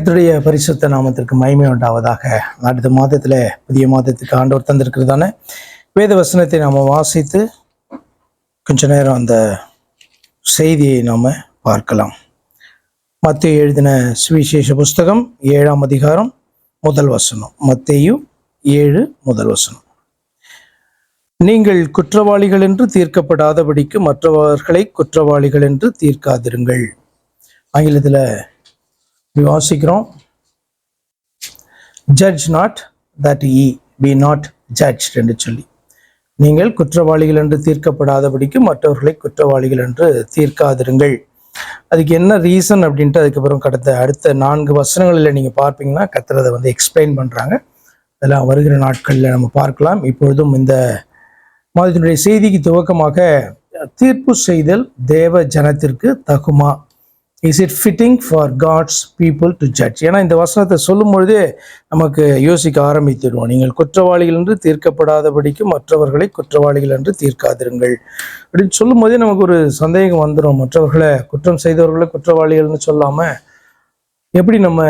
கர்த்தருடைய பரிசுத்த நாமத்திற்கு மகிமை உண்டாவதாக. அடுத்த மாதத்துல புதிய மாதத்துக்கு ஆண்டவர் தந்திருக்கிறதான வேத வசனத்தை நாம வாசித்து கொஞ்ச நேரம் அந்த செய்தியை நாம பார்க்கலாம். மத்திய எழுதின சுவிசேஷ புஸ்தகம் ஏழாம் அதிகாரம் முதல் வசனம். மத்தையும் ஏழு முதல் வசனம். நீங்கள் குற்றவாளிகள் என்று தீர்க்கப்படாதபடிக்கு மற்றவர்களை குற்றவாளிகள் என்று தீர்க்காதிருங்கள். ஆங்கிலத்தில் விவாசிக்கிறோம் judge not that ye be not judge என்று சொல்லி. நீங்கள் குற்றவாளிகள் என்று தீர்க்கப்படாதபடிக்கு மற்றவர்களை குற்றவாளிகள் என்று தீர்க்காதிருங்கள். அதுக்கு என்ன ரீசன் அப்படின்ட்டு அதுக்கப்புறம் கடந்த அடுத்த நான்கு வசனங்களில் நீங்கள் பார்ப்பீங்கன்னா கத்துறதை வந்து எக்ஸ்பிளைன் பண்ணுறாங்க அதெல்லாம் வருகிற நாட்களில் நம்ம பார்க்கலாம். இப்பொழுதும் இந்த மாதத்தினுடைய செய்திக்கு துவக்கமாக தீர்ப்பு செய்தல் தேவ ஜனத்திற்கு தகுமா? Is it fitting for God's people to judge ஏன்னா இந்த வசனத்தை சொல்லும் பொழுதே நமக்கு யோசிக்க ஆரம்பித்திடுவோம். நீங்கள் குற்றவாளிகள் என்று தீர்க்கப்படாதபடிக்கு மற்றவர்களை குற்றவாளிகள் என்று தீர்க்காதிருங்கள். அப்படின்னு சொல்லும் போதே நமக்கு ஒரு சந்தேகம் வந்துடும் மற்றவர்களை குற்றம் செய்தவர்களை குற்றவாளிகள்னு சொல்லாமல் எப்படி நம்ம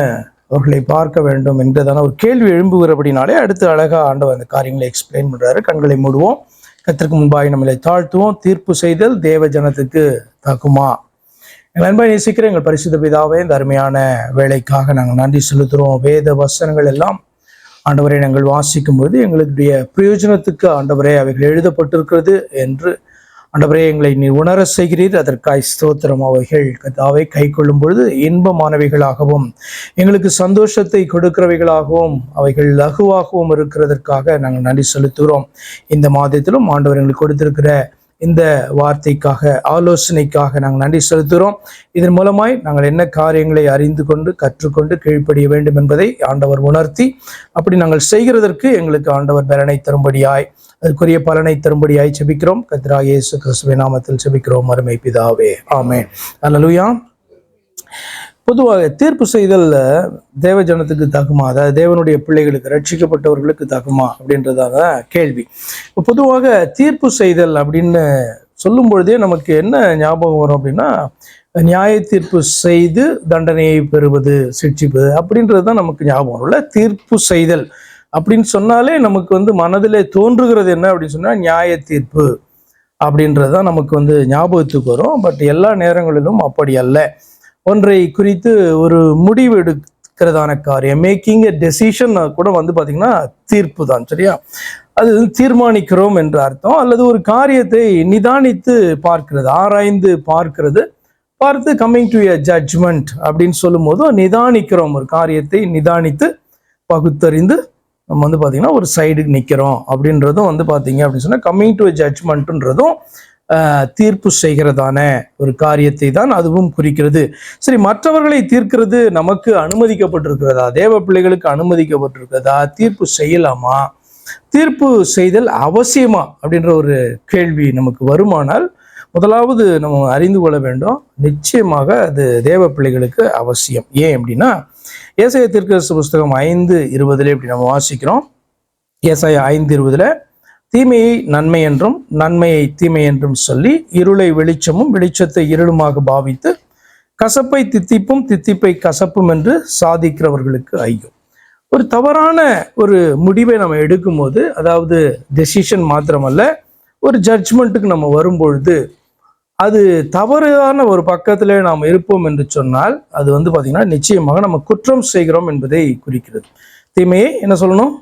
அவர்களை பார்க்க வேண்டும் என்றதான ஒரு கேள்வி எழும்புகிறபடினாலே அடுத்து அழகாக ஆண்டவர் அந்த காரியங்களை எக்ஸ்பிளைன் பண்ணுறாரு கண்களை மூடுவோம். கத்திற்கு முன்பாக நம்மளை தாழ்த்துவோம். தீர்ப்பு செய்தல் தேவ ஜனத்துக்கு தகுமா? எங்கள் அன்பை நேசிக்கிற எங்கள் பரிசுத்த பிதாவே இந்த அருமையான வேலைக்காக நாங்கள் நன்றி செலுத்துகிறோம் வேத வசனங்கள் எல்லாம் ஆண்டவரை நாங்கள் வாசிக்கும் பொழுது எங்களுடைய பிரயோஜனத்துக்கு ஆண்டவரே அவைகள் எழுதப்பட்டிருக்கிறது என்று ஆண்டவரே எங்களை நீ உணர செய்கிறீர். அதற்காய் ஸ்தோத்திரம் அவைகள் கதாவை கை கொள்ளும் பொழுது இன்பமானவைகளாகவும் எங்களுக்கு சந்தோஷத்தை கொடுக்கிறவைகளாகவும் அவைகள் லகுவாகவும் இருக்கிறதற்காக நாங்கள் நன்றி செலுத்துகிறோம். இந்த மாதத்திலும் ஆண்டவர் எங்களுக்கு கொடுத்திருக்கிற இந்த வார்த்தைக்காக ஆலோசனைக்காக நாங்கள் நன்றி செலுத்துகிறோம். இதன் மூலமாய் நாங்கள் என்ன காரியங்களை அறிந்து கொண்டு கற்றுக்கொண்டு கீழ்ப்படிய வேண்டும் என்பதை ஆண்டவர் உணர்த்தி அப்படி நாங்கள் செய்கிறதற்கு எங்களுக்கு ஆண்டவர் பலனை தரும்படியாய் அதற்குரிய பலனை தரும்படியாய் செபிக்கிறோம் கத்ரா இயேசு நாமத்தில் செபிக்கிறோம் அருமை பிதாவே. ஆமே அல்லலுயா பொதுவாக தீர்ப்பு செய்தல் தேவ ஜனத்துக்கு தகுமா அதாவது தேவனுடைய பிள்ளைகளுக்கு ரட்சிக்கப்பட்டவர்களுக்கு தாக்குமா? அப்படின்றதாக கேள்வி. இப்போ பொதுவாக தீர்ப்பு செய்தல் அப்படின்னு சொல்லும் பொழுதே நமக்கு என்ன ஞாபகம் வரும் அப்படின்னா நியாய தீர்ப்பு செய்து தண்டனையை பெறுவது சிக்ஷிப்பது அப்படின்றது தான் நமக்கு ஞாபகம் வரும்ல. தீர்ப்பு செய்தல் அப்படின்னு சொன்னாலே நமக்கு வந்து மனதிலே தோன்றுகிறது என்ன அப்படின்னு சொன்னால் நியாய தீர்ப்பு அப்படின்றது தான் நமக்கு வந்து ஞாபகத்துக்கு வரும். பட் எல்லா நேரங்களிலும் அப்படி அல்ல. ஒன்றை குறித்து ஒரு முடிவு எடுக்கிறதான காரியம் மேக்கிங் எ டெசிஷன் கூட வந்து பார்த்தீங்கன்னா தீர்ப்பு தான் சரியா? அது தீர்மானிக்கிறோம் என்ற அர்த்தம் அல்லது ஒரு காரியத்தை நிதானித்து பார்க்கிறது ஆராய்ந்து பார்க்கிறது பார்த்து கம்மிங் டு எ ஜட்ஜ்மெண்ட் அப்படின்னு சொல்லும் போது நிதானிக்கிறோம் ஒரு காரியத்தை நிதானித்து பகுத்தறிந்து நம்ம வந்து பார்த்தீங்கன்னா ஒரு சைடுக்கு நிற்கிறோம் அப்படின்றதும் வந்து பார்த்தீங்க அப்படின்னு சொன்னால் கம்மிங் டு ஜட்ஜ்மெண்ட்டுன்றதும் தீர்ப்பு செய்கிறதான ஒரு காரியத்தை தான் அதுவும் குறிக்கிறது. சரி மற்றவர்களை தீர்க்கிறது நமக்கு அனுமதிக்கப்பட்டிருக்கிறதா? தேவ பிள்ளைகளுக்கு அனுமதிக்கப்பட்டிருக்கிறதா? தீர்ப்பு செய்யலாமா? தீர்ப்பு செய்தல் அவசியமா? அப்படின்ற ஒரு கேள்வி நமக்கு வருமானால் முதலாவது நம்ம அறிந்து கொள்ள வேண்டும். நிச்சயமாக அது தேவ பிள்ளைகளுக்கு அவசியம். ஏன் அப்படின்னா ஏசைய தீர்க்கரசு புஸ்தகம் ஐந்து இருபதுல இப்படி நம்ம வாசிக்கிறோம். ஏசாய ஐந்து இருபதுல தீமையை நன்மை என்றும் நன்மையை தீமை என்றும் சொல்லி இருளை வெளிச்சமும் வெளிச்சத்தை இருளுமாக பாவித்து கசப்பை தித்திப்பும் தித்திப்பை கசப்பும் என்று சாதிக்கிறவர்களுக்கு ஐயோ ஒரு தவறான ஒரு முடிவை நம்ம எடுக்கும்போது அதாவது டெசிஷன் மாத்திரமல்ல ஒரு ஜட்ஜ்மெண்ட்டுக்கு நம்ம வரும்பொழுது அது தவறான ஒரு பக்கத்தில் நாம் இருப்போம் என்று சொன்னால் அது வந்து பார்த்திங்கன்னா நிச்சயமாக நம்ம குற்றம் செய்கிறோம் என்பதை குறிக்கிறது. தீமையை என்ன சொல்லணும்?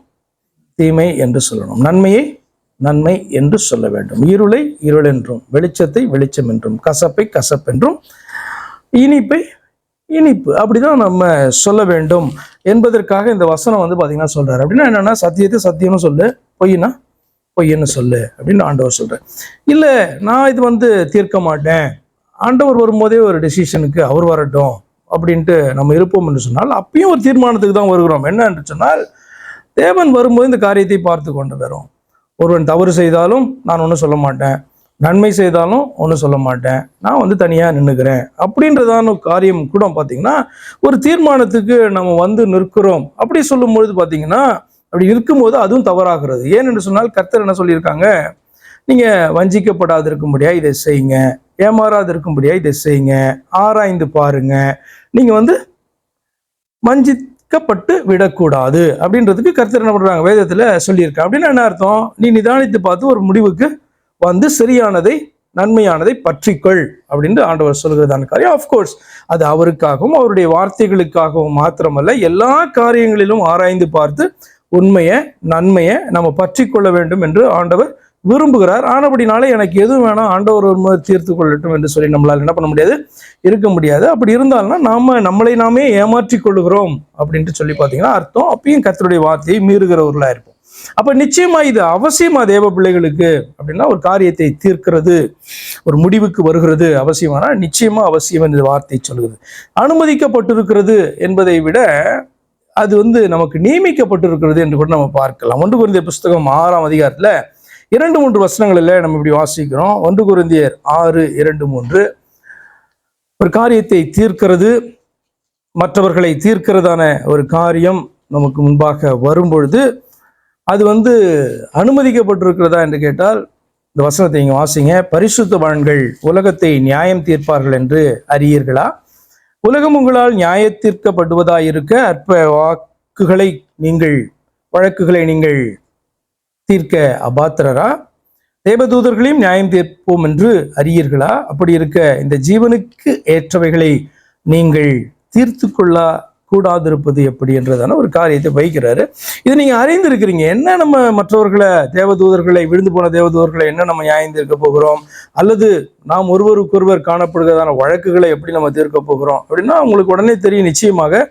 தீமை என்று சொல்லணும். நன்மையை நன்மை என்று சொல்ல வேண்டும். இருளை இருள் என்றும் வெளிச்சத்தை வெளிச்சம் என்றும் கசப்பை கசப்பென்றும் இனிப்பை இனிப்பு அப்படிதான் நம்ம சொல்ல வேண்டும் என்பதற்காக இந்த வசனம் வந்து பார்த்தீங்கன்னா சொல்றாரு. அப்படின்னா என்னன்னா சத்தியத்தை சத்தியம்னு சொல்லு பொய்னா பொய்யன்னு சொல்லு அப்படின்னு ஆண்டவர் சொல்றாரு. இல்லை நான் இது வந்து தீர்க்க மாட்டேன். ஆண்டவர் வரும்போதே ஒரு டெசிஷனுக்கு அவர் வரட்டும் அப்படின்ட்டு நம்ம இருப்போம் என்று சொன்னால் அப்பயும் ஒரு தீர்மானத்துக்கு தான் வருகிறோம். என்ன என்று சொன்னால் தேவன் வரும்போது இந்த காரியத்தை பார்த்து கொண்டு வரும். ஒருவன் தவறு செய்தாலும் நான் ஒன்றும் சொல்ல மாட்டேன். நன்மை செய்தாலும் ஒன்றும் சொல்ல மாட்டேன். நான் வந்து தனியாக நின்றுக்கிறேன் அப்படின்றதான காரியம் கூட பார்த்தீங்கன்னா ஒரு தீர்மானத்துக்கு நம்ம வந்து நிற்கிறோம். அப்படி சொல்லும்பொழுது பார்த்தீங்கன்னா அப்படி இருக்கும்போது அதுவும் தவறாகிறது. ஏன் என்று சொன்னால் கர்த்தர் என்ன சொல்லியிருக்காங்க? நீங்கள் வஞ்சிக்கப்படாது இருக்கும்படியா இதை செய்யுங்க. ஏமாறாது இருக்கும்படியா இதை செய்யுங்க. ஆராய்ந்து பாருங்க. நீங்கள் வந்து வஞ்சிக்கப்பட்டு விடக்கூடாது அப்படின்றதுக்கு கருத்து என்ன பண்ணுறாங்க வேதத்தில் சொல்லியிருக்காங்க அப்படின்னு என்ன அர்த்தம்? நீ நிதானித்து பார்த்து ஒரு முடிவுக்கு வந்து சரியானதை நன்மையானதை பற்றிக்கொள் அப்படின்னு ஆண்டவர் சொல்கிறதான காரியம் ஆஃப்கோர்ஸ் அது அவருக்காகவும் அவருடைய வார்த்தைகளுக்காகவும் மாத்திரமல்ல எல்லா காரியங்களிலும் ஆராய்ந்து பார்த்து உண்மையை நன்மையை நம்ம பற்றி கொள்ள வேண்டும் என்று ஆண்டவர் விரும்புகிறார். ஆனபடினால எனக்கு எதுவும் வேணாம் ஆண்டவர் தீர்த்து கொள்ளட்டும் என்று சொல்லி நம்மளால் என்ன பண்ண முடியாது? இருக்க முடியாது. அப்படி இருந்தால்னா நாம் நம்மளை நாமே ஏமாற்றிக் கொள்ளுகிறோம் அப்படின்ட்டு சொல்லி பார்த்தீங்கன்னா அர்த்தம். அப்பயும் கத்தருடைய வார்த்தையை மீறுகிறவர்களாக இருப்போம். அப்ப நிச்சயமா இது அவசியமா தேவ பிள்ளைகளுக்கு அப்படின்னா ஒரு காரியத்தை தீர்க்கிறது ஒரு முடிவுக்கு வருகிறது அவசியமானா நிச்சயமா அவசியம் என்று வார்த்தை சொல்லுது அனுமதிக்கப்பட்டிருக்கிறது என்பதை விட அது வந்து நமக்கு நியமிக்கப்பட்டிருக்கிறது என்று கூட நம்ம பார்க்கலாம். ஒன்று குருந்திய புஸ்தகம் ஆறாம் அதிகாரத்துல இரண்டு மூன்று வசனங்களில் நம்ம இப்படி வாசிக்கிறோம். ஒன்று குருந்தியர் ஆறு இரண்டு மூன்று. ஒரு காரியத்தை தீர்க்கிறது மற்றவர்களை தீர்க்கிறதான ஒரு காரியம் நமக்கு முன்பாக வரும்பொழுது அது வந்து அனுமதிக்கப்பட்டிருக்கிறதா என்று கேட்டால் இந்த வசனத்தை இங்கே வாசிங்க. பரிசுத்தவான்கள் உலகத்தை நியாயம் தீர்ப்பார்கள் என்று அறியீர்களா? உலகம் உங்களால் நியாயத்தீர்க்கப்படுவதாயிருக்க அற்ப வாக்குகளை நீங்கள் வழக்குகளை நீங்கள் தீர்க்க அபாத்திரரா? தேவதூதர்களையும் நியாயம் தீர்ப்போம் என்று அறியீர்களா? அப்படி இருக்க இந்த ஜீவனுக்கு ஏற்றவைகளை நீங்கள் தீர்த்து கொள்ள கூடாதிருப்பது எப்படி என்றதான ஒரு காரியத்தை வைக்கிறாரு இது நீங்க அறிந்திருக்கிறீங்க. என்ன நம்ம மற்றவர்களை தேவதூதர்களை விழுந்து போன தேவதூதர்களை என்ன நம்ம நியாயம் தீர்க்க போகிறோம்? அல்லது நாம் ஒருவருக்கொருவர் காணப்படுகிறதான வழக்குகளை எப்படி நம்ம தீர்க்க போகிறோம்? அப்படின்னா உங்களுக்கு உடனே தெரியும் நிச்சயமாக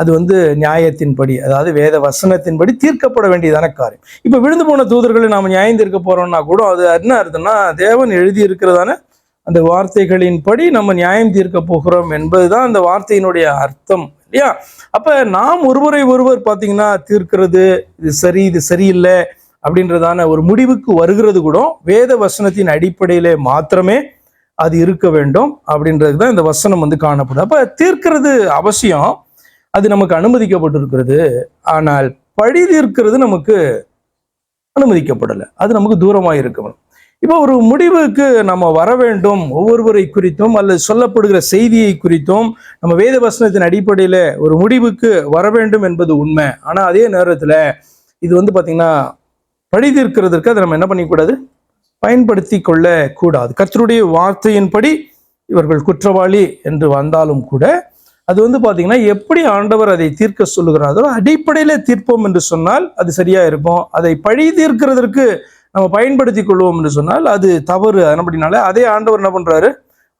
அது வந்து நியாயத்தின்படி அதாவது வேத வசனத்தின்படி தீர்க்கப்பட வேண்டியதான காரியம். இப்போ விழுந்து போன தூதர்களை நாம் நியாயம் தீர்க்க போகிறோம்னா கூட அது என்ன அர்த்தம்னா தேவன் எழுதி இருக்கிறதான அந்த வார்த்தைகளின்படி நம்ம நியாயம் தீர்க்க போகிறோம் என்பதுதான் அந்த வார்த்தையினுடைய அர்த்தம் இல்லையா? அப்போ நாம் ஒருவரை ஒருவர் பார்த்தீங்கன்னா தீர்க்கிறது இது சரி இது சரியில்லை அப்படின்றதான ஒரு முடிவுக்கு வருகிறது கூட வேத வசனத்தின் அடிப்படையிலே மாத்திரமே அது இருக்க வேண்டும் அப்படின்றது தான் இந்த வசனம் வந்து காணப்படுது. அப்போ தீர்க்கிறது அவசியம். அது நமக்கு அனுமதிக்கப்பட்டிருக்கிறது. ஆனால் பழி தீர்க்கிறது நமக்கு அனுமதிக்கப்படலை. அது நமக்கு தூரமாக இருக்கணும். இப்போ ஒரு முடிவுக்கு நம்ம வர வேண்டும். ஒவ்வொருவரை குறித்தும் அல்லது சொல்லப்படுகிற செய்தியை குறித்தும் நம்ம வேத வசனத்தின் அடிப்படையில் ஒரு முடிவுக்கு வர வேண்டும் என்பது உண்மை. ஆனால் அதே நேரத்தில் இது வந்து பார்த்திங்கன்னா பழி தீர்க்கிறதுக்கு அதை நம்ம என்ன பண்ணிக்கூடாது? பயன்படுத்தி கொள்ளக்கூடாது. கர்த்தருடைய வார்த்தையின்படி இவர்கள் குற்றவாளி என்று வந்தாலும் கூட அது வந்து பார்த்திங்கன்னா எப்படி ஆண்டவர் அதை தீர்க்க சொல்லுகிறாரோ அடிப்படையில் தீர்ப்போம் என்று சொன்னால் அது சரியாக இருக்கும். அதை பழி தீர்க்கிறதற்கு நம்ம பயன்படுத்தி கொள்வோம் என்று சொன்னால் அது தவறு. அப்படினால அதே ஆண்டவர் என்ன பண்ணுறாரு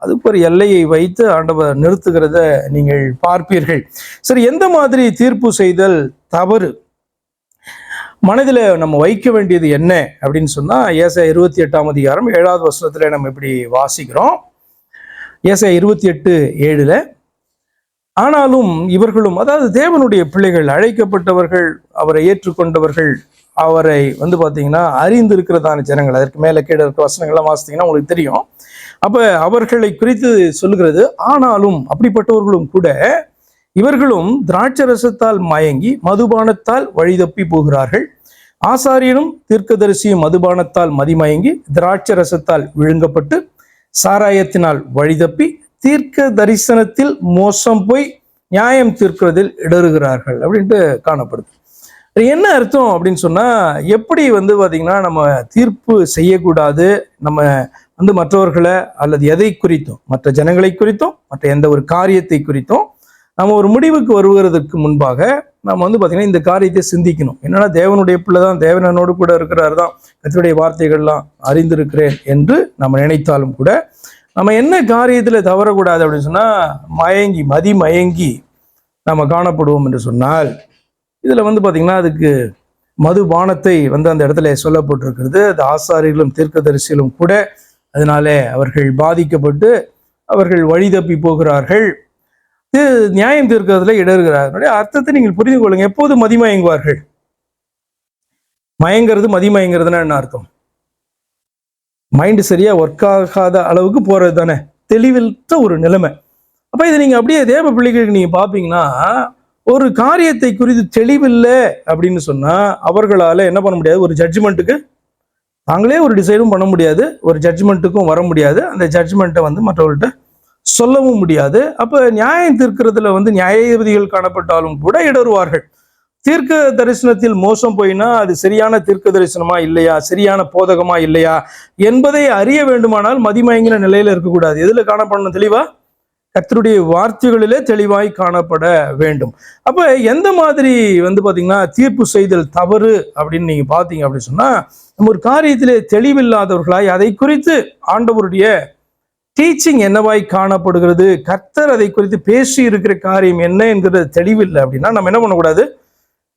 அதுக்கு ஒரு எல்லையை வைத்து ஆண்டவர் நிறுத்துகிறத நீங்கள் பார்ப்பீர்கள். சரி எந்த மாதிரி தீர்ப்பு செய்தல் தவறு? மனதில் நம்ம வைக்க வேண்டியது என்ன அப்படின்னு சொன்னால் ஏசா இருபத்தி எட்டாம் அதிகாரம் ஏழாவது வருஷத்தில் நம்ம இப்படி வாசிக்கிறோம். ஏசா இருபத்தி எட்டு ஏழில் ஆனாலும் இவர்களும் அதாவது தேவனுடைய பிள்ளைகள் அழைக்கப்பட்டவர்கள் அவரை ஏற்றுக்கொண்டவர்கள் அவரை வந்து பார்த்தீங்கன்னா அறிந்து இருக்கிறதான ஜனங்கள். அதற்கு மேலே கீழே இருக்க வசனங்கள்லாம் வாசித்தீங்கன்னா உங்களுக்கு தெரியும். அப்போ அவர்களை குறித்து சொல்லுகிறது ஆனாலும் அப்படிப்பட்டவர்களும் கூட இவர்களும் திராட்சரசத்தால் மயங்கி மதுபானத்தால் வழிதப்பி போகிறார்கள். ஆசாரியனும் தீர்க்கதரிசியும் மதுபானத்தால் மதிமயங்கி திராட்சரசத்தால் விழுங்கப்பட்டு சாராயத்தினால் வழிதப்பி தீர்க்க தரிசனத்தில் மோசம் போய் நியாயம் தீர்க்கிறதில் இடறுகிறார்கள் அப்படின்ட்டு காணப்படுது. என்ன அர்த்தம் அப்படின்னு சொன்னா எப்படி வந்து பாத்தீங்கன்னா நம்ம தீர்ப்பு செய்யக்கூடாது நம்ம வந்து மற்றவர்களை அல்லது எதை குறித்தும் மற்ற ஜனங்களை குறித்தும் மற்ற எந்த ஒரு காரியத்தை குறித்தும் நம்ம ஒரு முடிவுக்கு வருவதற்கு முன்பாக நம்ம வந்து பார்த்தீங்கன்னா இந்த காரியத்தை சிந்திக்கணும். என்னன்னா தேவனுடைய பிள்ளை தான் தேவனோடு கூட இருக்கிறார் தான். கத்தருடைய வார்த்தைகள்லாம் அறிந்திருக்கிறேன் என்று நம்ம நினைத்தாலும் கூட நம்ம என்ன காரியத்தில் தவறக்கூடாது அப்படின்னு சொன்னால் மயங்கி மதி மயங்கி நம்ம காணப்படுவோம் என்று சொன்னால் இதில் வந்து பார்த்திங்கன்னா அதுக்கு மதுபானத்தை வந்து அந்த இடத்துல சொல்லப்பட்டிருக்கிறது. அது ஆசாரிகளும் தீர்க்கதரிசிகளும் கூட அதனாலே அவர்கள் பாதிக்கப்பட்டு அவர்கள் வழி தப்பி போகிறார்கள். இது நியாயம் தீர்க்கிறதுல இடறுகிறார்கள் அர்த்தத்தை நீங்கள் புரிந்து கொள்ளுங்க. எப்போது மதிமயங்குவார்கள் மயங்கிறது மதிமயங்கிறதுனா என்ன அர்த்தம்? மைண்டு சரியா ஒர்க் ஆகாத அளவுக்கு போறது தானே? தெளிவற்ற ஒரு நிலைமை. அப்ப இதை நீங்க அப்படியே தேவ பிள்ளைகளுக்கு நீங்க பாப்பீங்கன்னா ஒரு காரியத்தை குறித்து தெளிவில்லை அப்படின்னு சொன்னா அவர்களால என்ன பண்ண முடியாது? ஒரு ஜட்ஜ்மெண்ட்டுக்கு தாங்களே ஒரு டிசைடும் பண்ண முடியாது. ஒரு ஜட்ஜ்மெண்ட்டுக்கும் வர முடியாது. அந்த ஜட்ஜ்மெண்ட்டை வந்து மற்றவர்கள்ட்ட சொல்லவும் முடியாது. அப்ப நியாயம் தீர்க்கிறதுல வந்து நியாயாதிபதிகள் காணப்பட்டாலும் கூட இடறுவார்கள். தீர்க்க தரிசனத்தில் மோசம் போயினா அது சரியான தீர்க்க தரிசனமா இல்லையா? சரியான போதகமா இல்லையா? என்பதை அறிய வேண்டுமானால் மதிமயங்கின நிலையில இருக்கக்கூடாது. எதுல காணப்படணும் தெளிவா? கர்த்தருடைய வார்த்தைகளிலே தெளிவாய் காணப்பட வேண்டும். அப்ப எந்த மாதிரி வந்து பாத்தீங்கன்னா தீர்ப்பு செய்தல் தவறு அப்படின்னு நீங்க பாத்தீங்க அப்படின்னு சொன்னா நம்ம ஒரு காரியத்திலே தெளிவில்லாதவர்களாய் அதை குறித்து ஆண்டவருடைய டீச்சிங் என்னவாய் காணப்படுகிறது? கர்த்தர் அதை குறித்து பேசி இருக்கிற காரியம் என்ன என்கிறது தெளிவில்லை அப்படின்னா நம்ம என்ன பண்ணக்கூடாது?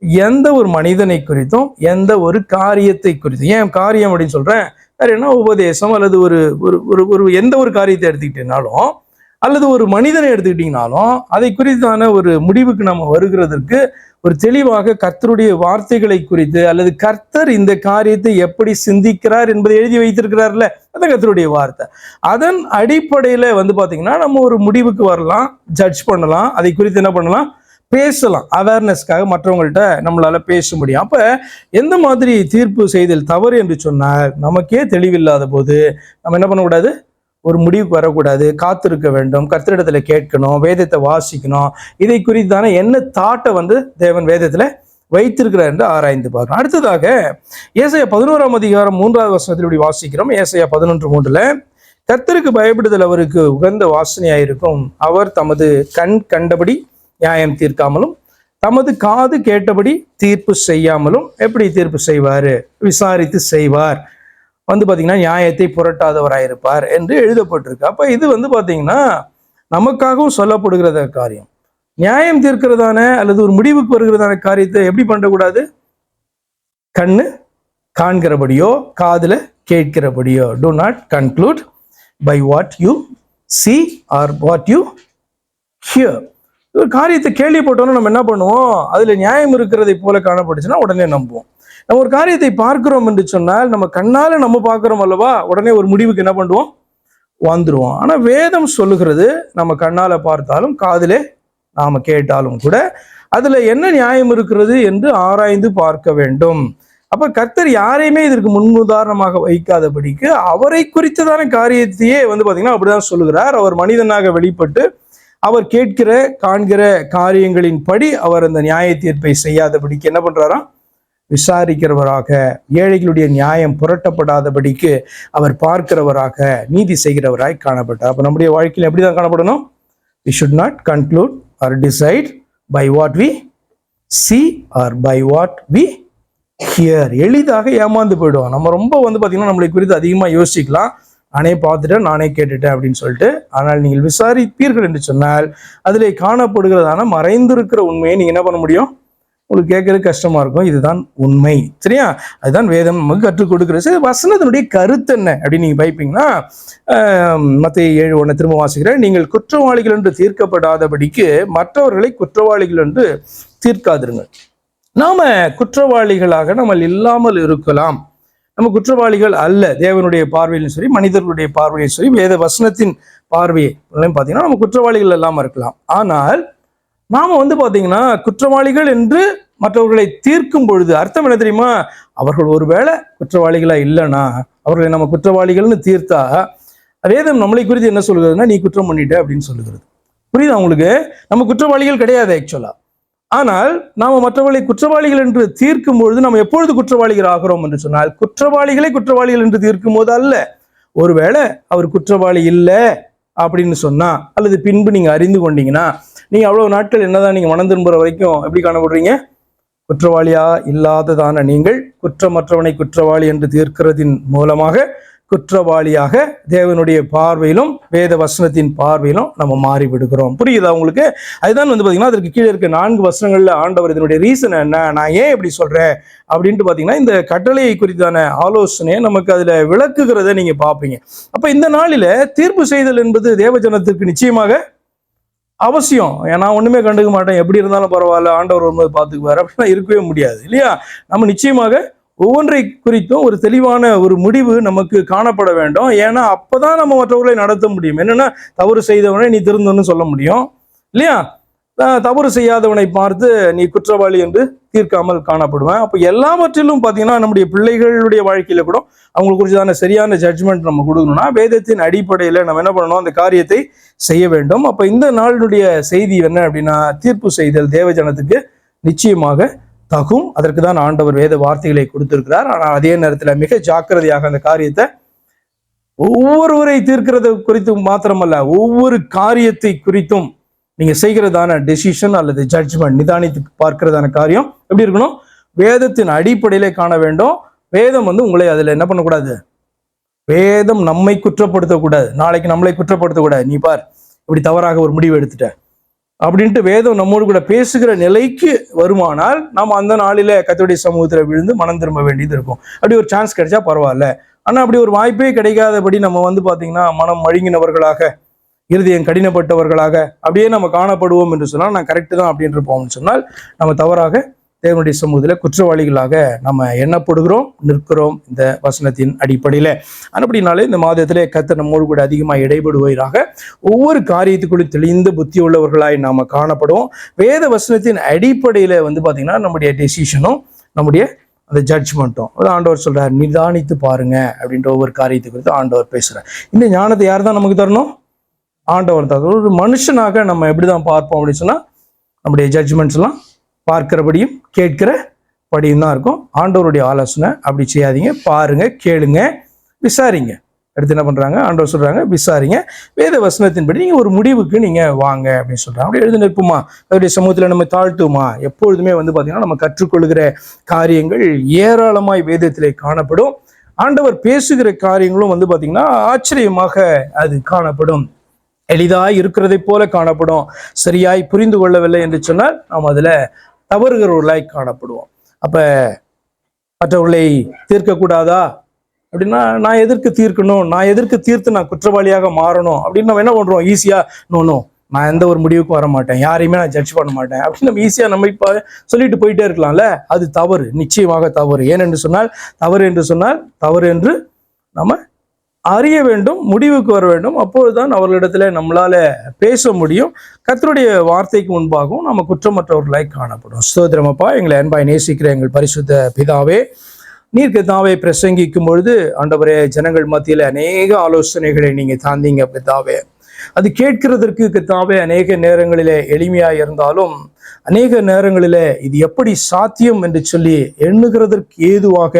எந்த ஒரு மனிதனை குறித்தும் எந்த ஒரு காரியத்தை குறித்தும் ஏன் காரியம் அப்படின்னு சொல்றேன் வேற என்ன உபதேசம் அல்லது ஒரு ஒரு ஒரு ஒரு எந்த ஒரு காரியத்தை எடுத்துக்கிட்டேனாலும் அல்லது ஒரு மனிதனை எடுத்துக்கிட்டீங்கனாலும் அதை குறித்தான ஒரு முடிவுக்கு நம்ம வருகிறதற்கு ஒரு தெளிவாக கர்த்தருடைய வார்த்தைகளை குறித்து அல்லது கர்த்தர் இந்த காரியத்தை எப்படி சிந்திக்கிறார் என்பதை எழுதி வைத்திருக்கிறார்ல அந்த கர்த்தருடைய வார்த்தை. அதன் அடிப்படையில் வந்து பார்த்தீங்கன்னா நம்ம ஒரு முடிவுக்கு வரலாம் ஜட்ஜ் பண்ணலாம் அதை குறித்து என்ன பண்ணலாம் பேசலாம். அவேர்னஸ்க்காக மற்றவங்கள்ட்ட நம்மளால பேச முடியும். அப்ப எந்த மாதிரி தீர்ப்பு செய்தல் தவறு என்று சொன்னால் நமக்கே தெளிவில்லாத போது நம்ம என்ன பண்ணக்கூடாது? ஒரு முடிவுக்கு வரக்கூடாது. காத்திருக்க வேண்டும். கர்த்தரிடத்துல கேட்கணும். வேதத்தை வாசிக்கணும். இதை குறித்தான என்ன தாட்டை வந்து தேவன் வேதத்துல வைத்திருக்கிறார் என்று ஆராய்ந்து பார்க்கணும். அடுத்ததாக ஏசையா பதினோராம் அதிகாரம் மூன்றாவது வசனத்தில் இப்படி வாசிக்கிறோம். ஏசையா பதினொன்று மூன்றுல கத்தருக்கு பயப்படுதல் அவருக்கு உகந்த வாசனையாயிருக்கும். அவர் தமது கண் கண்டபடி நியாயம் தீர்க்காமலும் தமது காது கேட்டபடி தீர்ப்பு செய்யாமலும் எப்படி தீர்ப்பு செய்வார்? விசாரித்து செய்வார். வந்து பார்த்திங்கன்னா நியாயத்தை புரட்டாதவராயிருப்பார் என்று எழுதப்பட்டிருக்கு. அப்போ இது வந்து பார்த்திங்கன்னா நமக்காகவும் சொல்லப்படுகிறத காரியம். நியாயம் தீர்க்கிறதான அல்லது ஒரு முடிவுக்கு வருகிறதான காரியத்தை எப்படி பண்ணக்கூடாது? கண்ணு காண்கிறபடியோ காதில் கேட்கிறபடியோ. Do not conclude by what you see or what you hear ஒரு காரியத்தை கேள்விப்பட்டோன்னு நம்ம என்ன பண்ணுவோம்? அதில் நியாயம் இருக்கிறதை போல காணப்பட்டுச்சுன்னா உடனே நம்புவோம். நம்ம ஒரு காரியத்தை பார்க்கிறோம் என்று சொன்னால் நம்ம கண்ணால் நம்ம பார்க்குறோம் அல்லவா? உடனே ஒரு முடிவுக்கு என்ன பண்ணுவோம்? வந்துடுவோம் ஆனால் வேதம் சொல்லுகிறது நம்ம கண்ணால் பார்த்தாலும் காதிலே நாம் கேட்டாலும் கூட அதில் என்ன நியாயம் இருக்கிறது என்று ஆராய்ந்து பார்க்க வேண்டும். அப்போ கர்த்தர் யாரையுமே இதற்கு முன்னுதாரணமாக வைக்காதபடிக்கு அவரை குறித்ததான காரியத்தையே வந்து பார்த்தீங்கன்னா அப்படிதான் சொல்லுகிறார். அவர் மனிதனாக வெளிப்பட்டு அவர் கேட்கிற காண்கிற காரியங்களின் படி அவர் அந்த நியாய தீர்ப்பை செய்யாதபடிக்கு என்ன பண்றாராம் விசாரிக்கிறவராக ஏழைகளுடைய நியாயம் புரட்டப்படாதபடிக்கு அவர் பார்க்கிறவராக நீதி செய்கிறவராய் காணப்பட்டார். அப்ப நம்முடைய வாழ்க்கையில் எப்படிதான் காணப்படணும்? We should not conclude or decide by what we see or by what we hear எளிதாக ஏமாந்து போயிடுவோம். நம்ம ரொம்ப வந்து பார்த்தீங்கன்னா நம்மளை குறித்து அதிகமாக யோசிக்கலாம். நானே பார்த்துட்டேன் நானே கேட்டுட்டேன் அப்படின்னு சொல்லிட்டு ஆனால் நீங்கள் விசாரிப்பீர்கள் என்று சொன்னால் அதிலே காணப்படுகிறதான மறைந்திருக்கிற உண்மையை நீங்கள் என்ன பண்ண முடியும்? உங்களுக்கு கேட்கறது கஷ்டமா இருக்கும். இதுதான் உண்மை. சரியா? அதுதான் வேதம் நமக்கு கற்றுக் கொடுக்கிறது. சரி வசனத்தினுடைய கருத்து என்ன அப்படின்னு நீங்க பைப்பீங்கன்னா மற்ற ஏழு ஒன்று திரும்ப வாசிக்கிறேன். நீங்கள் குற்றவாளிகள் என்று தீர்க்கப்படாதபடிக்கு மற்றவர்களை குற்றவாளிகள் என்று தீர்க்காதிருங்கள். நாம குற்றவாளிகளாக நம்ம இல்லாமல் இருக்கலாம். நம்ம குற்றவாளிகள் அல்ல தேவனுடைய பார்வையிலும் சரி மனிதர்களுடைய பார்வையிலும் சரி வேத வசனத்தின் பார்வையை பார்த்தீங்கன்னா நம்ம குற்றவாளிகள் இல்லாமல் இருக்கலாம். ஆனால் நாம வந்து பார்த்தீங்கன்னா குற்றவாளிகள் என்று மற்றவர்களை தீர்க்கும் பொழுது அர்த்தம் என்ன தெரியுமா? அவர்கள் ஒருவேளை குற்றவாளிகளா இல்லைனா அவர்களை நம்ம குற்றவாளிகள்னு தீர்த்தா வேதம் நம்மளை குறித்து என்ன சொல்கிறதுனா நீ குற்றம் பண்ணிட்ட அப்படின்னு சொல்லுகிறது. புரியுதா உங்களுக்கு? நம்ம குற்றவாளிகள் கிடையாது ஆக்சுவலாக ஆனால் நாம் மற்றவர்களை குற்றவாளிகள் என்று தீர்க்கும் பொழுது நம்ம எப்பொழுது குற்றவாளிகள் ஆகிறோம் என்று சொன்னால் குற்றவாளிகளை குற்றவாளிகள் என்று தீர்க்கும் போது அல்ல. ஒருவேளை அவர் குற்றவாளி இல்லை அப்படின்னு சொன்னா அல்லது பின்பு நீங்க அறிந்து கொண்டீங்கன்னா நீங்க அவ்வளவு நாட்கள் என்னதான் நீங்க மனம் திரும்புற வரைக்கும் எப்படி காணப்படுறீங்க? குற்றவாளியா இல்லாததான நீங்கள் குற்றமற்றவனை குற்றவாளி என்று தீர்க்கிறதின் மூலமாக குற்றவாளியாக தேவனுடைய பார்வையிலும் வேத வசனத்தின் பார்வையிலும் நம்ம மாறி விடுகிறோம் புரியுதா உங்களுக்கு? அதுதான் வந்து பார்த்தீங்கன்னா அதற்கு கீழே இருக்க நான்கு வசனங்களில் ஆண்டவர் இதனுடைய ரீசன் என்ன? நான் ஏன் இப்படி சொல்கிறேன் அப்படின்ட்டு பார்த்தீங்கன்னா இந்த கட்டளையை குறித்தான ஆலோசனையை நமக்கு அதில் விளக்குகிறத நீங்கள் பார்ப்பீங்க அப்போ இந்த நாளில் தீர்ப்பு செய்தல் என்பது தேவஜனத்திற்கு நிச்சயமாக அவசியம். ஏன்னா ஒன்றுமே கண்டுக்க மாட்டேன். எப்படி இருந்தாலும் பரவாயில்ல ஆண்டவர் வரும்போது பார்த்துக்குவார். அப்படின்னா இருக்கவே முடியாது இல்லையா? நம்ம நிச்சயமாக ஒவ்வொன்றை குறித்தும் ஒரு தெளிவான ஒரு முடிவு நமக்கு காணப்பட வேண்டும். ஏன்னா அப்பதான் நம்ம மற்றவர்களை நடத்த முடியும். என்னன்னா தவறு செய்தவனை நீ திருந்தன்னு சொல்ல முடியும். இல்லையா? தவறு செய்யாதவனை பார்த்து நீ குற்றவாளி என்று தீர்க்காமல் காணப்படுவேன். அப்போ எல்லாவற்றிலும் பார்த்தீங்கன்னா நம்முடைய பிள்ளைகளுடைய வாழ்க்கையில கூட அவங்களுக்கு குறிச்சதான சரியான ஜட்ஜ்மெண்ட் நம்ம கொடுக்கணும்னா வேதத்தின் அடிப்படையில் நம்ம என்ன பண்ணணும்? அந்த காரியத்தை செய்ய வேண்டும். அப்போ இந்த நாளினுடைய செய்தி என்ன அப்படின்னா தீர்ப்பு செய்தல் தேவஜனத்துக்கு நிச்சயமாக தகும். அதற்கு தான் ஆண்டவர் வேத வார்த்தைகளை கொடுத்திருக்கிறார். ஆனால் அதே நேரத்தில் மிக ஜாக்கிரதையாக அந்த காரியத்தை ஒவ்வொருவரை தீர்க்கிறது குறித்து மாத்திரமல்ல ஒவ்வொரு காரியத்தை குறித்தும் நீங்க செய்கிறதான டெசிஷன் அல்லது ஜட்ஜ்மெண்ட் நிதானித்து பார்க்கிறதான காரியம் எப்படி இருக்கணும்? வேதத்தின் அடிப்படையிலே காண வேண்டும். வேதம் வந்து உங்களை அதில் என்ன பண்ணக்கூடாது? வேதம் நம்மை குற்றப்படுத்தக்கூடாது. நாளைக்கு நம்மளை குற்றப்படுத்தக்கூடாது. நீ பார் இப்படி தவறாக ஒரு முடிவு எடுத்துட்ட. அப்படின்ட்டு வேதம் நம்மோடு கூட பேசுகிற நிலைக்கு வருமானால் நாம் அந்த நாளில் கத்தோடைய சமூகத்தில் விழுந்து மனம் திரும்ப வேண்டியது இருக்கும். அப்படி ஒரு சான்ஸ் கிடைச்சா பரவாயில்ல. ஆனால் அப்படி ஒரு வாய்ப்பே கிடைக்காதபடி நம்ம வந்து பார்த்தீங்கன்னா மனம் மழுங்கினவர்களாக இருதயம் கடினப்பட்டவர்களாக அப்படியே நம்ம காணப்படுவோம் என்று சொன்னால் நான் கரெக்டு தான் அப்படின்னு இருப்போம்னு சொன்னால் நம்ம தவறாக தேவனுடைய சமூகத்தில் குற்றவாளிகளாக நம்ம எண்ணப்படுகிறோம் நிற்கிறோம் இந்த வசனத்தின் அடிப்படையில். அப்படினாலே இந்த மாதத்திலே கர்த்தர் நம்மோடு கூட அதிகமாக இடைபடுவதாக ஒவ்வொரு காரியத்துக்குள்ளும் தெளிந்த புத்தி உள்ளவர்களாய் நாம் காணப்படுவோம். வேத வசனத்தின் அடிப்படையில் வந்து பார்த்தீங்கன்னா நம்முடைய டெசிஷனும் நம்முடைய அந்த ஜட்ஜ்மெண்ட்டும் அது ஆண்டவர் சொல்கிறார் நிதானித்து பாருங்க அப்படின்ற ஒவ்வொரு காரியத்தை குறித்து ஆண்டவர் பேசுகிறார் இந்த ஞானத்தை யார் தான் நமக்கு தரணும்? ஆண்டவர் தான். ஒரு மனுஷனாக நம்ம எப்படி தான் பார்ப்போம் அப்படின்னு சொன்னால் நம்முடைய ஜட்ஜ்மெண்ட்ஸ் எல்லாம் பார்க்கிறபடியும் கேட்கிற படியும் தான் இருக்கும். ஆண்டவருடைய ஆலோசனை அப்படி செய்யாதீங்க. பாருங்க கேளுங்க விசாரிங்க. அடுத்து என்ன பண்றாங்க? ஆண்டவர் சொல்றாங்க விசாரிங்க. வேத வசனத்தின்படி நீங்க ஒரு முடிவுக்கு நீங்க வாங்க அப்படின்னு சொல்றாங்க. அப்படி எழுதி நிற்போமா? அவருடைய சமூகத்துல நம்ம தாழ்த்துமா எப்பொழுதுமே வந்து பாத்தீங்கன்னா நம்ம கற்றுக்கொள்கிற காரியங்கள் ஏராளமாய் வேதத்திலே காணப்படும். ஆண்டவர் பேசுகிற காரியங்களும் வந்து பாத்தீங்கன்னா ஆச்சரியமாக அது காணப்படும். எளிதாய் இருக்கிறதை போல காணப்படும். சரியாய் புரிந்து கொள்ளவில்லை என்று சொன்னால் நாம் அதுல தவறுகிறவர்களாய் காணப்படுவோம். அப்ப மற்றவர்களை தீர்க்கக்கூடாதா? அப்படின்னா நான் எதற்கு தீர்க்கணும்? நான் எதற்கு தீர்த்து நான் குற்றவாளியாக மாறணும்? அப்படின்னு நம்ம என்ன பண்றோம்? ஈஸியா நோ நான் எந்த ஒரு முடிவுக்கு வர மாட்டேன். யாரையுமே நான் ஜட்ஜ் பண்ண மாட்டேன். அப்படின்னு நம்ம ஈஸியாக நம்ம இப்போ சொல்லிட்டு போயிட்டே இருக்கலாம்ல? அது தவறு. நிச்சயமாக தவறு. ஏனென்று சொன்னால் தவறு என்று சொன்னால் தவறு என்று நம்ம அறிய வேண்டும் முடிவுக்கு வர வேண்டும். அப்பொழுதுதான் அவர்களிடத்துல நம்மளால பேச முடியும். கத்தருடைய வார்த்தைக்கு முன்பாகவும் நம்ம குற்றமற்றவர்களாய் காணப்படும். ஸ்தோத்திரமப்பா. எங்களை அன்பாய் நேசிக்கிற எங்கள் பரிசுத்த பிதாவே நீர் கத்தாவை பிரசங்கிக்கும் பொழுது ஆண்டவரே ஜனங்கள் மத்தியில் அநேக ஆலோசனைகளை நீங்கள் தாந்தீங்க பிதாவே. அது கேட்கிறதற்கு கத்தாவே அநேக நேரங்களிலே எளிமையாக இருந்தாலும் அநேக நேரங்களிலே இது எப்படி சாத்தியம் என்று சொல்லி எண்ணுகிறதற்கு ஏதுவாக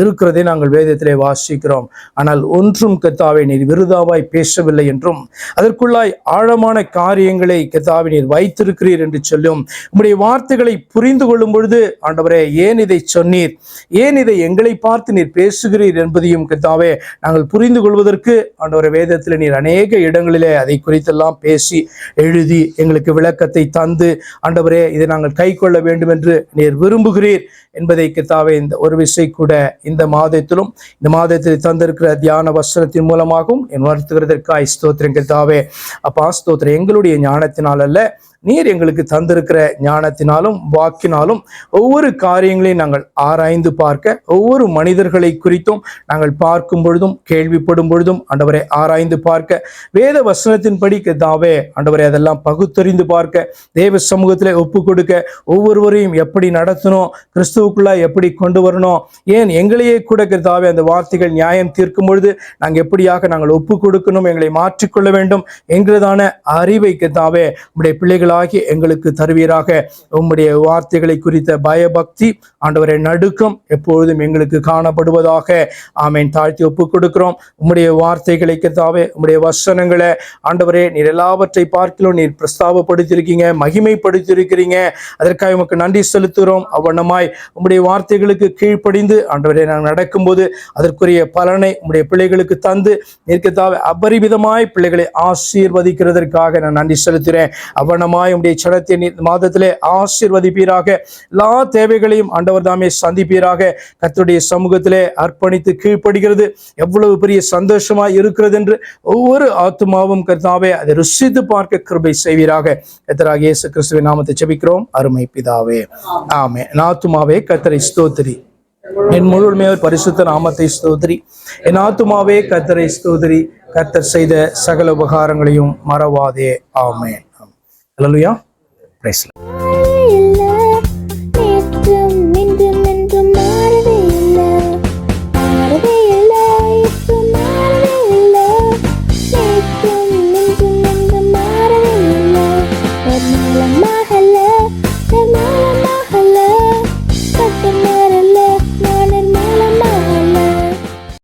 இருக்கிறதை நாங்கள் வேதத்திலே வாசிக்கிறோம். ஆனால் ஒன்றும் கத்தாவை நீர் விருதாவாய் பேசவில்லை என்றும் அதற்குள்ளாய் ஆழமான காரியங்களை கத்தாவை நீர் வைத்திருக்கிறீர் என்று சொல்லும் உம்முடைய வார்த்தைகளை புரிந்து கொள்ளும் பொழுது ஆண்டவரே ஏன் இதை சொன்னீர்? ஏன் இதை எங்களை பார்த்து நீர் பேசுகிறீர் என்பதையும் கத்தாவே நாங்கள் புரிந்து கொள்வதற்கு ஆண்டவரை வேதத்தில் நீர் அநேக இடங்களிலே அதை குறித்தெல்லாம் பேசி எழுதி எங்களுக்கு விளக்கத்தை தந்து ஆண்ட ஆண்டவரே இதை நாங்கள் கை கொள்ள வேண்டும் என்று நீர் விரும்புகிறீர் என்பதை கத்தாவே இந்த ஒரு விசை கூட இந்த மாதத்திலும் இந்த மாதத்தில் தந்திருக்கிற தியான வசனத்தின் மூலமாகவும் என் வருத்துகிறதற்காய் ஸ்தோத்திரம் கத்தாவே அப்பா ஸ்தோத்திரம். எங்களுடைய ஞானத்தினால் அல்ல நீர் எங்களுக்கு தந்திருக்கிற ஞானத்தினாலும் வாக்கினாலும் ஒவ்வொரு காரியங்களையும் நாங்கள் ஆராய்ந்து பார்க்க ஒவ்வொரு மனிதர்களை குறித்தும் நாங்கள் பார்க்கும் பொழுதும் கேள்விப்படும் பொழுதும் ஆண்டவரை ஆராய்ந்து பார்க்க வேத வசனத்தின்படி கதாவே ஆண்டவரை அதெல்லாம் பகுத்தறிந்து பார்க்க தேவ சமூகத்தில் ஒப்பு கொடுக்க ஒவ்வொருவரையும் எப்படி நடத்தணும் கிறிஸ்துவுக்குள்ளா எப்படி கொண்டு வரணும் ஏன் எங்களையே கூட கதாவே அந்த வார்த்தைகள் நியாயம் தீர்க்கும் பொழுது நாங்கள் எப்படியாக நாங்கள் ஒப்பு கொடுக்கணும் எங்களை மாற்றிக்கொள்ள வேண்டும் என்கிறதான அறிவை உடைய பிள்ளைகள் பிள்ளைகளாகி எங்களுக்கு தருவீராக. உம்முடைய வார்த்தைகளை குறித்த பயபக்தி ஆண்டவரை நடுக்கம் எப்பொழுதும் எங்களுக்கு காணப்படுவதாக. ஆமேன். தாழ்த்தி ஒப்பு கொடுக்கிறோம். உம்முடைய வார்த்தைகளை தாவே உம்முடைய வசனங்களை ஆண்டவரே நீர் எல்லாவற்றை பார்க்கலாம் நீர் பிரஸ்தாபப்படுத்தியிருக்கீங்க மகிமைப்படுத்தியிருக்கிறீங்க. அதற்காக உமக்கு நன்றி செலுத்துகிறோம். அவ்வண்ணமாய் உம்முடைய வார்த்தைகளுக்கு கீழ்ப்படிந்து ஆண்டவரே நாங்கள் நடக்கும்போது அதற்குரிய பலனை உம்முடைய பிள்ளைகளுக்கு தந்து நிற்கத்தாவே அபரிமிதமாய் பிள்ளைகளை ஆசீர்வதிக்கிறதற்காக நான் நன்றி செலுத்துகிறேன். நிச்சயமாய் உடைய சடத்தை மாதத்திலே ஆசிர்வதிப்பீராக. எல்லா தேவைகளையும் ஆண்டவர் தாமே சந்திப்பீராக. கத்துடைய சமூகத்திலே அர்ப்பணித்து கீழ்ப்படுகிறது. எவ்வளவு பெரிய சந்தோஷமாய் இருக்கிறது என்று ஒவ்வொரு ஆத்மாவும் கர்த்தாவே அதை ருசித்து பார்க்க கிருபை செய்வீராக. எத்தராக இயேசு கிறிஸ்துவின் நாமத்தை செபிக்கிறோம் அருமை பிதாவே. ஆமே நாத்துமாவே கத்தரை ஸ்தோத்திரி. என் முழுமையார் பரிசுத்த நாமத்தை ஸ்தோதிரி என் ஆத்துமாவே கர்த்தரை ஸ்தோதிரி கர்த்தர் செய்த சகல உபகாரங்களையும் மறவாதே. ஆமேன். அல்லேலூயா பிரைஸ்ல இல்லை